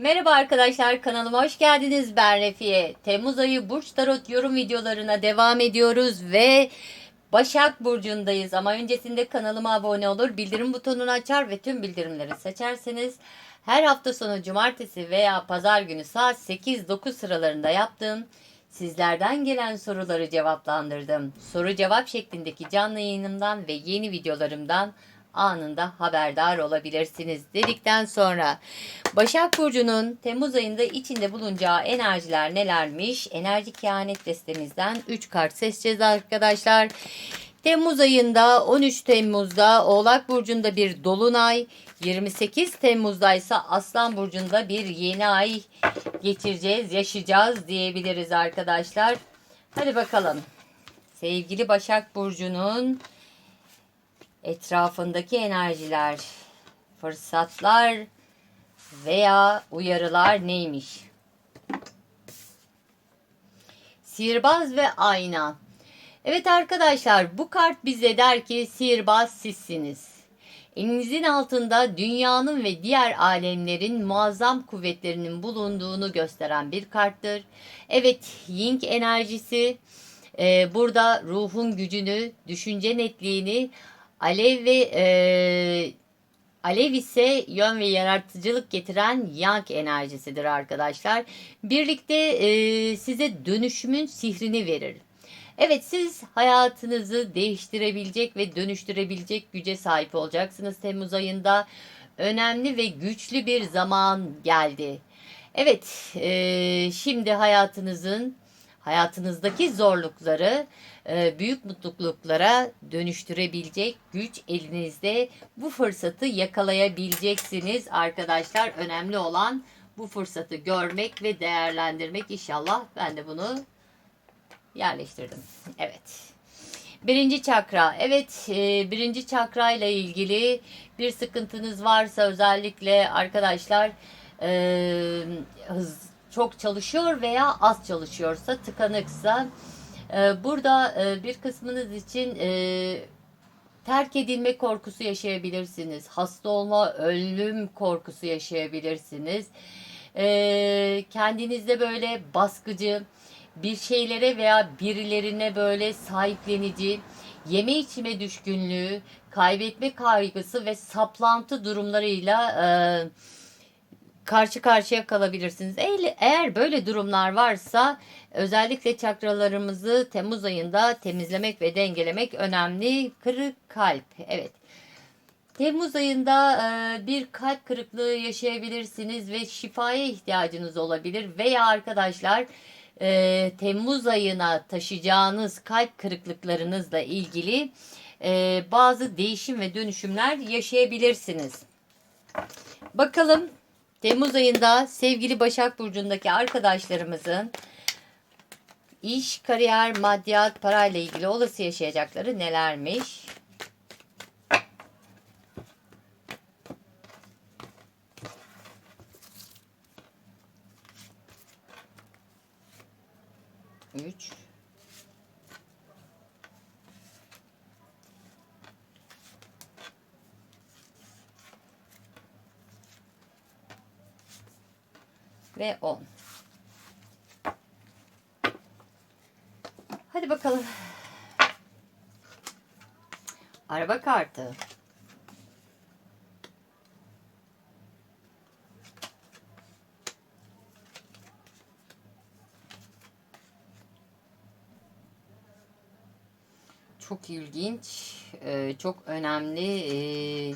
Merhaba arkadaşlar kanalıma hoş geldiniz ben Refiye. Temmuz ayı Burç Tarot yorum videolarına devam ediyoruz ve Başak Burcu'ndayız ama öncesinde kanalıma abone olur, bildirim butonunu açar ve tüm bildirimleri seçerseniz her hafta sonu cumartesi veya pazar günü saat 8-9 sıralarında yaptığım sizlerden gelen soruları cevaplandırdım. Soru cevap şeklindeki canlı yayınımdan ve yeni videolarımdan anında haberdar olabilirsiniz dedikten sonra Başak Burcu'nun Temmuz ayında içinde bulunacağı enerjiler nelermiş? Enerji kehanet destemizden 3 kart seçeceğiz arkadaşlar. Temmuz ayında 13 Temmuz'da Oğlak Burcu'nda bir dolunay, 28 Temmuz'da ise Aslan Burcu'nda bir yeni ay geçireceğiz, yaşayacağız diyebiliriz arkadaşlar. Hadi bakalım. Sevgili Başak Burcu'nun etrafındaki enerjiler, fırsatlar veya uyarılar neymiş? Sihirbaz ve ayna. Evet arkadaşlar bu kart bize der ki sihirbaz sizsiniz. Elinizin altında dünyanın ve diğer alemlerin muazzam kuvvetlerinin bulunduğunu gösteren bir karttır. Evet Ying enerjisi e, burada ruhun gücünü, düşünce netliğini, alev ve e, Alev ise yön ve yaratıcılık getiren yang enerjisidir arkadaşlar. Birlikte e, size dönüşümün sihrini verir. Evet siz hayatınızı değiştirebilecek ve dönüştürebilecek güce sahip olacaksınız Temmuz ayında. Önemli ve güçlü bir zaman geldi. Evet e, şimdi hayatınızın hayatınızdaki zorlukları e, büyük mutluluklara dönüştürebilecek güç elinizde. Bu fırsatı yakalayabileceksiniz arkadaşlar. Önemli olan bu fırsatı görmek ve değerlendirmek inşallah. Ben de bunu yerleştirdim. Evet. Birinci çakra. Evet e, birinci çakra ile ilgili bir sıkıntınız varsa özellikle arkadaşlar e, hız çok çalışıyor veya az çalışıyorsa tıkanıksa e, burada e, bir kısmınız için e, terk edilme korkusu yaşayabilirsiniz. Hasta olma, ölüm korkusu yaşayabilirsiniz. Kendinizde böyle baskıcı bir şeylere veya birilerine böyle sahiplenici, yeme içme düşkünlüğü, kaybetme kaygısı ve saplantı durumlarıyla e, karşı karşıya kalabilirsiniz. Eğer, böyle durumlar varsa özellikle çakralarımızı Temmuz ayında temizlemek ve dengelemek önemli. Kırık kalp. Evet. Temmuz ayında e, bir kalp kırıklığı yaşayabilirsiniz ve şifaya ihtiyacınız olabilir veya arkadaşlar e, Temmuz ayına taşıyacağınız kalp kırıklıklarınızla ilgili e, bazı değişim ve dönüşümler yaşayabilirsiniz. Bakalım Temmuz ayında sevgili Başak Burcu'ndaki arkadaşlarımızın iş, kariyer, maddiyat, parayla ilgili olası yaşayacakları nelermiş? Üç. Ve 10. Hadi bakalım. Araba kartı. Çok ilginç, çok önemli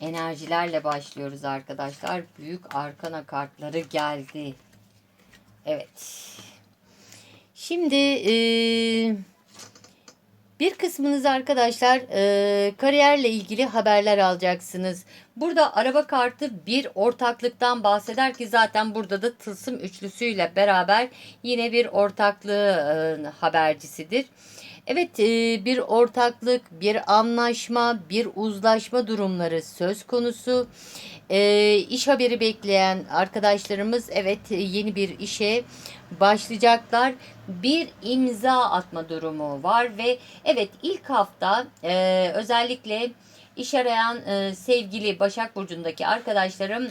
enerjilerle başlıyoruz arkadaşlar. Büyük arkana kartları geldi. Evet. Şimdi e, bir kısmınız arkadaşlar e, kariyerle ilgili haberler alacaksınız. Burada araba kartı bir ortaklıktan bahseder ki zaten burada da tılsım üçlüsüyle beraber yine bir ortaklığı e, habercisidir. Evet e, bir ortaklık, bir anlaşma, bir uzlaşma durumları söz konusu. E, iş haberi bekleyen arkadaşlarımız evet yeni bir işe başlayacaklar. Bir imza atma durumu var ve evet ilk hafta e, özellikle iş arayan sevgili Başak Burcu'ndaki arkadaşlarım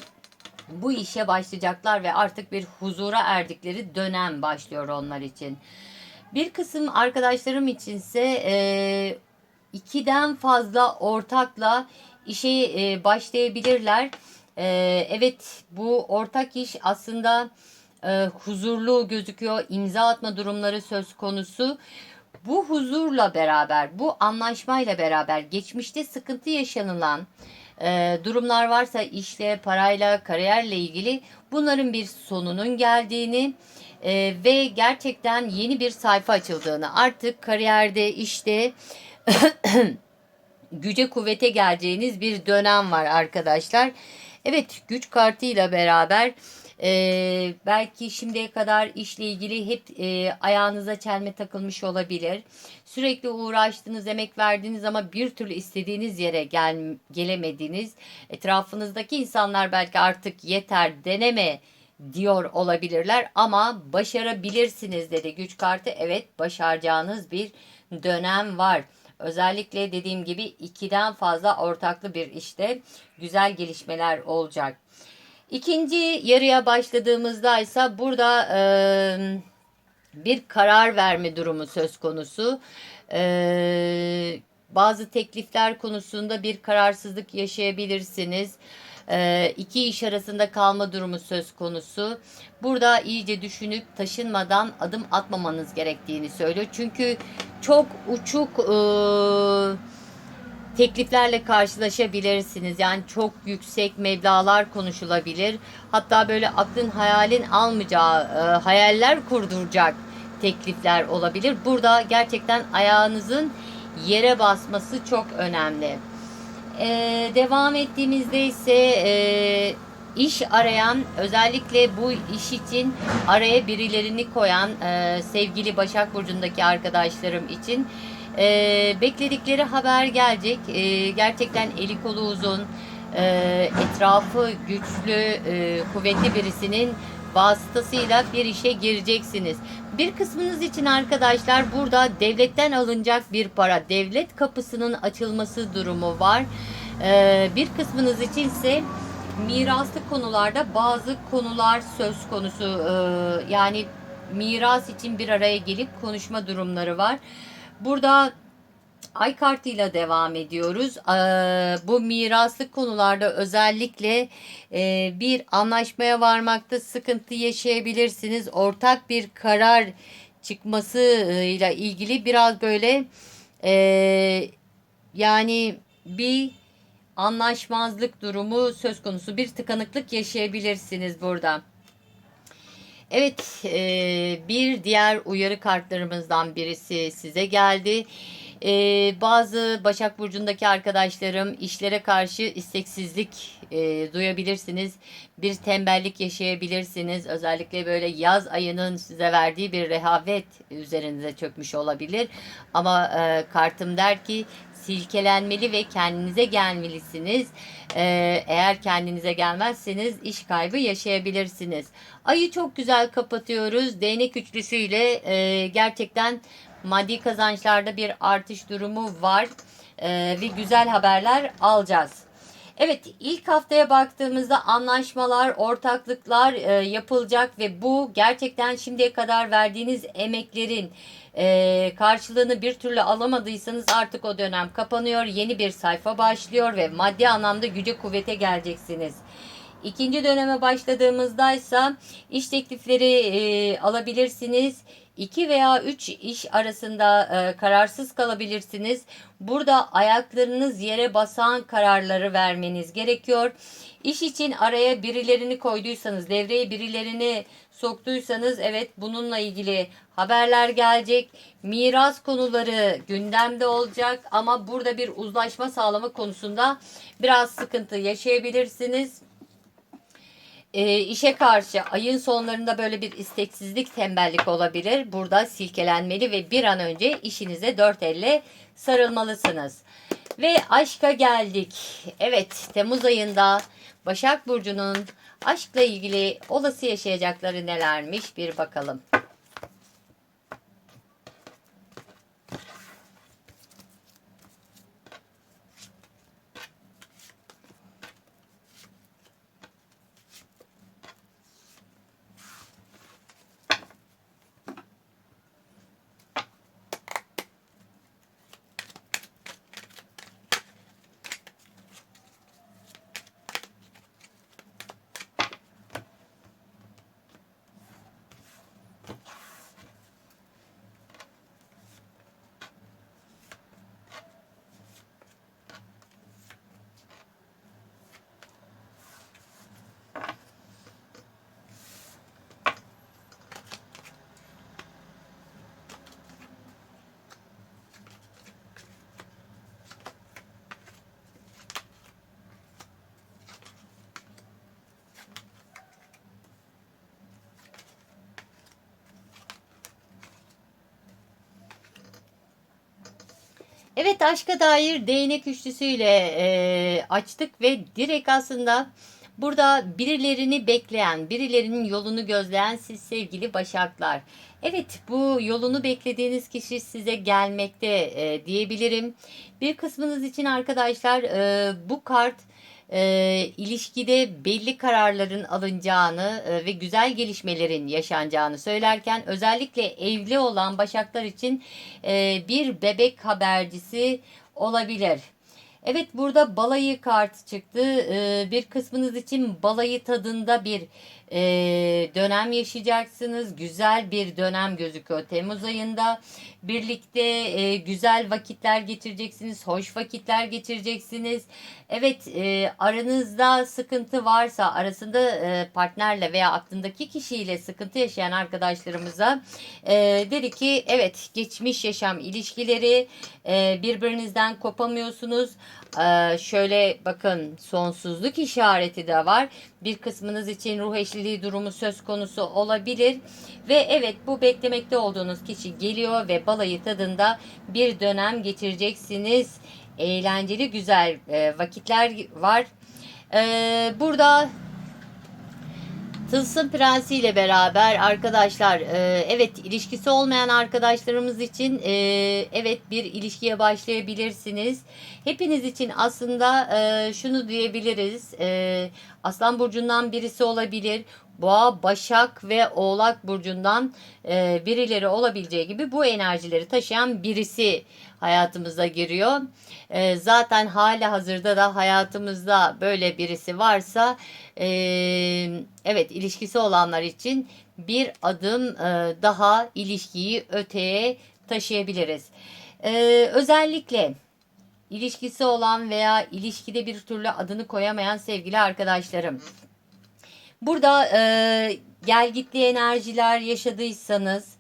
bu işe başlayacaklar ve artık bir huzura erdikleri dönem başlıyor onlar için. Bir kısım arkadaşlarım içinse e, ikiden fazla ortakla işe e, başlayabilirler. E, evet bu ortak iş aslında e, huzurlu gözüküyor. İmza atma durumları söz konusu. Bu huzurla beraber, bu anlaşmayla beraber geçmişte sıkıntı yaşanılan e, durumlar varsa işle, parayla, kariyerle ilgili bunların bir sonunun geldiğini e, ve gerçekten yeni bir sayfa açıldığını artık kariyerde, işte güce kuvvete geleceğiniz bir dönem var arkadaşlar. Evet güç kartıyla beraber e, belki şimdiye kadar işle ilgili hep e, ayağınıza çelme takılmış olabilir. Sürekli uğraştınız, emek verdiniz ama bir türlü istediğiniz yere gel, gelemediniz. Etrafınızdaki insanlar belki artık yeter deneme diyor olabilirler ama başarabilirsiniz dedi güç kartı. Evet başaracağınız bir dönem var. Özellikle dediğim gibi ikiden fazla ortaklı bir işte güzel gelişmeler olacak. İkinci yarıya başladığımızda ise burada e, bir karar verme durumu söz konusu. E, bazı teklifler konusunda bir kararsızlık yaşayabilirsiniz. E, iki iş arasında kalma durumu söz konusu. Burada iyice düşünüp taşınmadan adım atmamanız gerektiğini söylüyor. Çünkü çok uçuk e, tekliflerle karşılaşabilirsiniz. Yani çok yüksek meblalar konuşulabilir. Hatta böyle aklın hayalin almayacağı, e, hayaller kurduracak teklifler olabilir. Burada gerçekten ayağınızın yere basması çok önemli. Ee, devam ettiğimizde ise e, iş arayan özellikle bu iş için araya birilerini koyan e, sevgili Başak Burcu'ndaki arkadaşlarım için e, bekledikleri haber gelecek. E, gerçekten eli kolu uzun, e, etrafı güçlü, e, kuvvetli birisinin vasıtasıyla bir işe gireceksiniz. Bir kısmınız için arkadaşlar burada devletten alınacak bir para, devlet kapısının açılması durumu var. Ee, bir kısmınız için ise miraslı konularda bazı konular söz konusu. Ee, yani miras için bir araya gelip konuşma durumları var. Burada ay kartıyla devam ediyoruz. Ee, bu miraslık konularda özellikle e, bir anlaşmaya varmakta sıkıntı yaşayabilirsiniz. Ortak bir karar çıkmasıyla ilgili biraz böyle e, yani bir anlaşmazlık durumu söz konusu. Bir tıkanıklık yaşayabilirsiniz burada. Evet e, bir diğer uyarı kartlarımızdan birisi size geldi. E, bazı Başak Burcu'ndaki arkadaşlarım işlere karşı isteksizlik e, duyabilirsiniz. Bir tembellik yaşayabilirsiniz. Özellikle böyle yaz ayının size verdiği bir rehavet üzerinize çökmüş olabilir. Ama e, kartım der ki silkelenmeli ve kendinize gelmelisiniz. Ee, eğer kendinize gelmezseniz iş kaybı yaşayabilirsiniz. Ayı çok güzel kapatıyoruz. Değnek üçlüsüyle e, gerçekten maddi kazançlarda bir artış durumu var. E, ve güzel haberler alacağız. Evet ilk haftaya baktığımızda anlaşmalar, ortaklıklar e, yapılacak ve bu gerçekten şimdiye kadar verdiğiniz emeklerin e, karşılığını bir türlü alamadıysanız artık o dönem kapanıyor. Yeni bir sayfa başlıyor ve maddi anlamda güce kuvvete geleceksiniz. İkinci döneme başladığımızda ise iş teklifleri e, alabilirsiniz. 2 veya 3 iş arasında e, kararsız kalabilirsiniz. Burada ayaklarınız yere basan kararları vermeniz gerekiyor. İş için araya birilerini koyduysanız, devreye birilerini soktuysanız evet bununla ilgili haberler gelecek. Miras konuları gündemde olacak ama burada bir uzlaşma sağlama konusunda biraz sıkıntı yaşayabilirsiniz e, işe karşı ayın sonlarında böyle bir isteksizlik, tembellik olabilir. Burada silkelenmeli ve bir an önce işinize dört elle sarılmalısınız. Ve aşka geldik. Evet, Temmuz ayında Başak Burcu'nun aşkla ilgili olası yaşayacakları nelermiş bir bakalım. Evet aşka dair değnek üçlüsüyle e, açtık ve direkt aslında burada birilerini bekleyen, birilerinin yolunu gözleyen siz sevgili başaklar. Evet bu yolunu beklediğiniz kişi size gelmekte e, diyebilirim. Bir kısmınız için arkadaşlar e, bu kart e, ilişkide belli kararların alınacağını e, ve güzel gelişmelerin yaşanacağını söylerken özellikle evli olan başaklar için e, bir bebek habercisi olabilir. Evet burada balayı kartı çıktı. E, bir kısmınız için balayı tadında bir e, dönem yaşayacaksınız. Güzel bir dönem gözüküyor Temmuz ayında. Birlikte e, güzel vakitler geçireceksiniz. Hoş vakitler geçireceksiniz. Evet e, aranızda sıkıntı varsa arasında e, partnerle veya aklındaki kişiyle sıkıntı yaşayan arkadaşlarımıza e, dedi ki evet geçmiş yaşam ilişkileri e, birbirinizden kopamıyorsunuz. E, şöyle bakın sonsuzluk işareti de var. Bir kısmınız için ruh eşliliği durumu söz konusu olabilir. Ve evet bu beklemekte olduğunuz kişi geliyor ve balayı tadında bir dönem geçireceksiniz. Eğlenceli güzel e, vakitler var. E, burada Tılsım Prensi ile beraber arkadaşlar e, evet ilişkisi olmayan arkadaşlarımız için e, evet bir ilişkiye başlayabilirsiniz. Hepiniz için aslında e, şunu diyebiliriz. E, Aslan Burcu'ndan birisi olabilir. Boğa, Başak ve Oğlak burcundan e, birileri olabileceği gibi bu enerjileri taşıyan birisi hayatımıza giriyor. E, zaten hala hazırda da hayatımızda böyle birisi varsa e, evet ilişkisi olanlar için bir adım e, daha ilişkiyi öteye taşıyabiliriz. E, özellikle ilişkisi olan veya ilişkide bir türlü adını koyamayan sevgili arkadaşlarım. Burada e, gel gitli enerjiler yaşadıysanız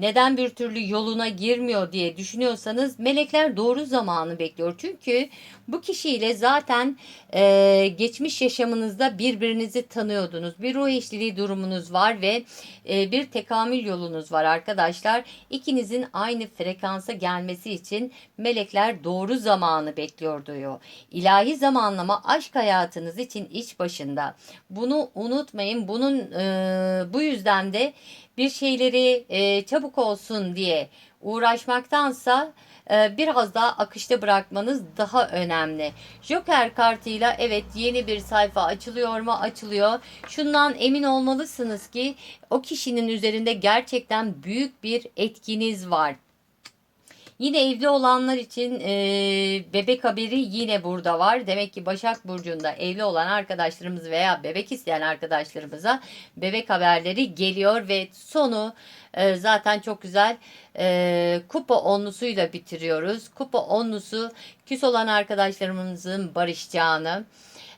neden bir türlü yoluna girmiyor diye düşünüyorsanız melekler doğru zamanı bekliyor. Çünkü bu kişiyle zaten e, geçmiş yaşamınızda birbirinizi tanıyordunuz. Bir ruh eşliliği durumunuz var ve e, bir tekamül yolunuz var arkadaşlar. İkinizin aynı frekansa gelmesi için melekler doğru zamanı bekliyor diyor. İlahi zamanlama aşk hayatınız için iç başında. Bunu unutmayın. Bunun e, bu yüzden de bir şeyleri e, çabuk olsun diye uğraşmaktansa e, biraz daha akışta bırakmanız daha önemli. Joker kartıyla evet yeni bir sayfa açılıyor mu? Açılıyor. Şundan emin olmalısınız ki o kişinin üzerinde gerçekten büyük bir etkiniz var. Yine evli olanlar için e, bebek haberi yine burada var. Demek ki Başak Burcu'nda evli olan arkadaşlarımız veya bebek isteyen arkadaşlarımıza bebek haberleri geliyor ve sonu e, zaten çok güzel e, kupa onlusuyla bitiriyoruz. Kupa onlusu küs olan arkadaşlarımızın barışacağını,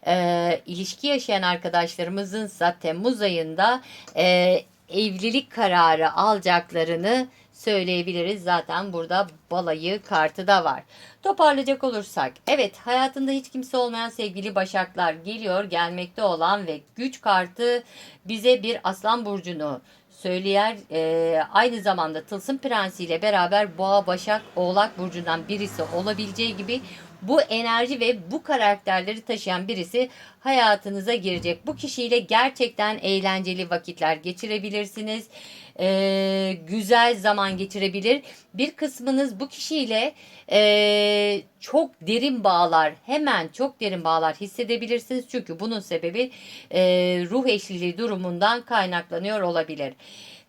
e, ilişki yaşayan arkadaşlarımızın ise Temmuz ayında e, evlilik kararı alacaklarını söyleyebiliriz. Zaten burada balayı kartı da var. Toparlayacak olursak evet hayatında hiç kimse olmayan sevgili başaklar geliyor gelmekte olan ve güç kartı bize bir aslan burcunu söyleyer. E, aynı zamanda Tılsım Prensi ile beraber Boğa, Başak, Oğlak burcundan birisi olabileceği gibi bu enerji ve bu karakterleri taşıyan birisi hayatınıza girecek. Bu kişiyle gerçekten eğlenceli vakitler geçirebilirsiniz. Ee, güzel zaman geçirebilir. Bir kısmınız bu kişiyle e, çok derin bağlar, hemen çok derin bağlar hissedebilirsiniz. Çünkü bunun sebebi e, ruh eşliliği durumundan kaynaklanıyor olabilir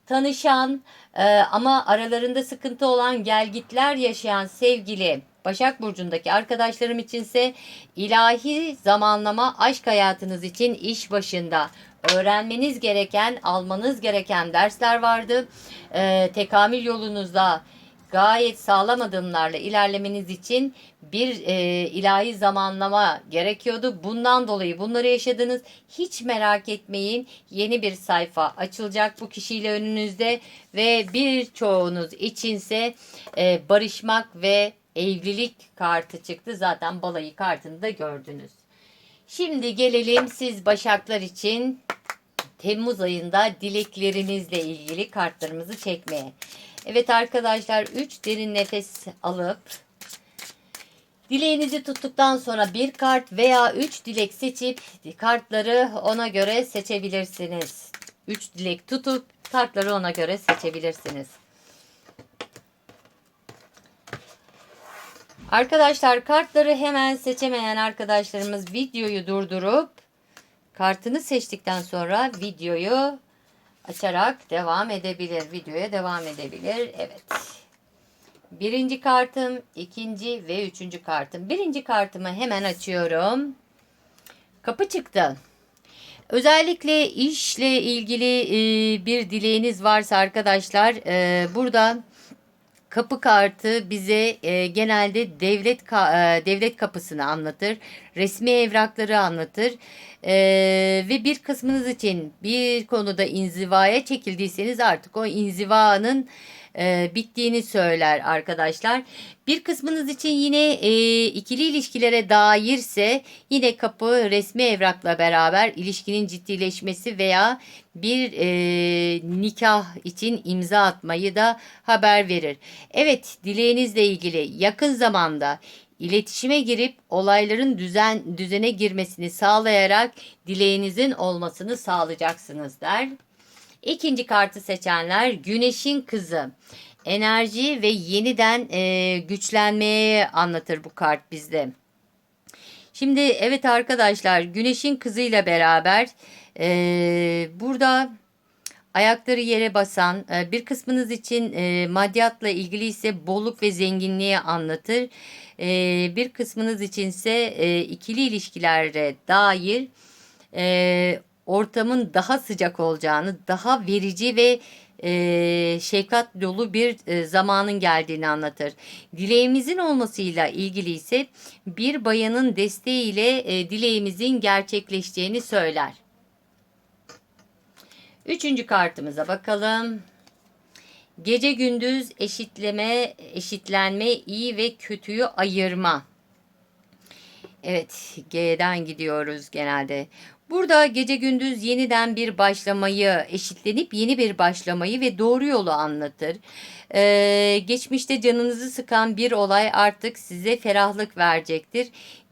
tanışan e, ama aralarında sıkıntı olan gelgitler yaşayan sevgili Başak Burcu'ndaki arkadaşlarım içinse ilahi zamanlama aşk hayatınız için iş başında öğrenmeniz gereken, almanız gereken dersler vardı. Ee, tekamül yolunuzda gayet sağlam adımlarla ilerlemeniz için bir e, ilahi zamanlama gerekiyordu. Bundan dolayı bunları yaşadınız. Hiç merak etmeyin. Yeni bir sayfa açılacak bu kişiyle önünüzde ve birçoğunuz içinse e, barışmak ve evlilik kartı çıktı. Zaten balayı kartını da gördünüz. Şimdi gelelim siz Başaklar için Temmuz ayında dileklerinizle ilgili kartlarımızı çekmeye. Evet arkadaşlar 3 derin nefes alıp Dileğinizi tuttuktan sonra bir kart veya üç dilek seçip kartları ona göre seçebilirsiniz. Üç dilek tutup kartları ona göre seçebilirsiniz. Arkadaşlar kartları hemen seçemeyen arkadaşlarımız videoyu durdurup kartını seçtikten sonra videoyu açarak devam edebilir. Videoya devam edebilir. Evet. Birinci kartım, ikinci ve üçüncü kartım. Birinci kartımı hemen açıyorum. Kapı çıktı. Özellikle işle ilgili bir dileğiniz varsa arkadaşlar burada kapı kartı bize e, genelde devlet ka- e, devlet kapısını anlatır, resmi evrakları anlatır. E, ve bir kısmınız için bir konuda inzivaya çekildiyseniz artık o inzivanın e, bittiğini söyler arkadaşlar. Bir kısmınız için yine e, ikili ilişkilere dairse yine kapı resmi evrakla beraber ilişkinin ciddileşmesi veya bir e, nikah için imza atmayı da haber verir. Evet dileğinizle ilgili yakın zamanda iletişime girip olayların düzen düzene girmesini sağlayarak dileğinizin olmasını sağlayacaksınız der. İkinci kartı seçenler Güneşin Kızı. Enerji ve yeniden e, güçlenmeye anlatır bu kart bizde. Şimdi evet arkadaşlar Güneşin Kızıyla beraber e, burada ayakları yere basan e, bir kısmınız için e, maddiyatla ilgili ise bolluk ve zenginliği anlatır. E, bir kısmınız içinse e, ikili ilişkilere dair e, ortamın daha sıcak olacağını, daha verici ve e, şefkat dolu bir e, zamanın geldiğini anlatır. Dileğimizin olmasıyla ilgili ise bir bayanın desteğiyle e, dileğimizin gerçekleşeceğini söyler. Üçüncü kartımıza bakalım. Gece gündüz eşitleme, eşitlenme, iyi ve kötüyü ayırma. Evet, G'den gidiyoruz genelde. Burada gece gündüz yeniden bir başlamayı, eşitlenip yeni bir başlamayı ve doğru yolu anlatır. Ee, geçmişte canınızı sıkan bir olay artık size ferahlık verecektir.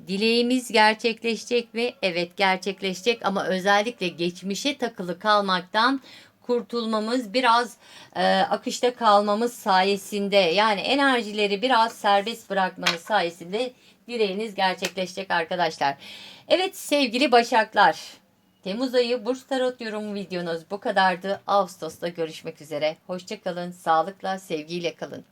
Dileğimiz gerçekleşecek mi? Evet gerçekleşecek ama özellikle geçmişe takılı kalmaktan kurtulmamız, biraz e, akışta kalmamız sayesinde yani enerjileri biraz serbest bırakmanız sayesinde dileğiniz gerçekleşecek arkadaşlar. Evet sevgili Başaklar. Temmuz ayı Burç Tarot yorum videonuz bu kadardı. Ağustos'ta görüşmek üzere. Hoşçakalın, sağlıkla, sevgiyle kalın.